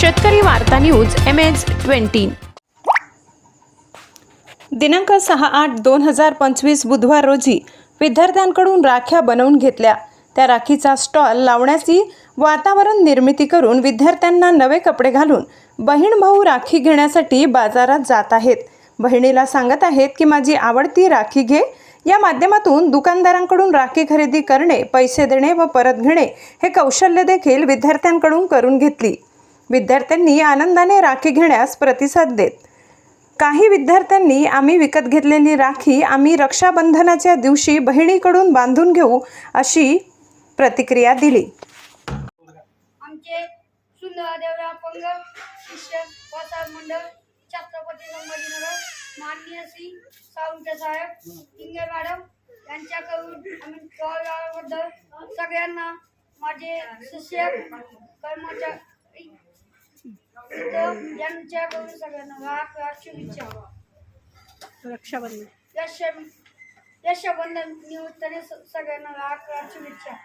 शेतकरी वार्ता news M H twenty दिनांक सहा आठ दोन हजार पंचवीस बुधवार रोजी विद्यार्थ्यांकडून राख्या बनवून घेतल्या. त्या राखीचा स्टॉल लावण्याची वातावरण निर्मिती करून विद्यार्थ्यांना नवे कपडे घालून बहीण भाऊ राखी घेण्यासाठी बाजारात जात आहेत. बहिणीला सांगत आहेत की माझी आवडती राखी घे. या माध्यमातून दुकानदारांकडून राखी खरेदी करणे पैसे देणे व परत घेणे हे कौशल्य देखील विद्यार्थ्यांकडून करून घेतली. विद्यार्थ्यांनी आनंदाने राखी घेण्यास प्रतिसाद देत. काही विद्यार्थ्यांनी आम्ही विकत घेतलेली राखी आम्ही रक्षाबंधनाच्या दिवशी बहिणीकडून बांधून घेऊ अशी प्रतिक्रिया दिली. आमचे अपंग शिष्य मंडळ छत्रपती संभाजीनगर माननीय श्री सावंत साहेब इंगे मॅडम यांच्याकडून आम्ही सगळ्यांना माझे शिष्य कर्मचारी यांच्याकडून सगळ्यांना लाख लाख शुभेच्छा रक्षाबंधन. यश यशबंधन निमित्ताने स- सगळ्यांना लाख लाख शुभेच्छा.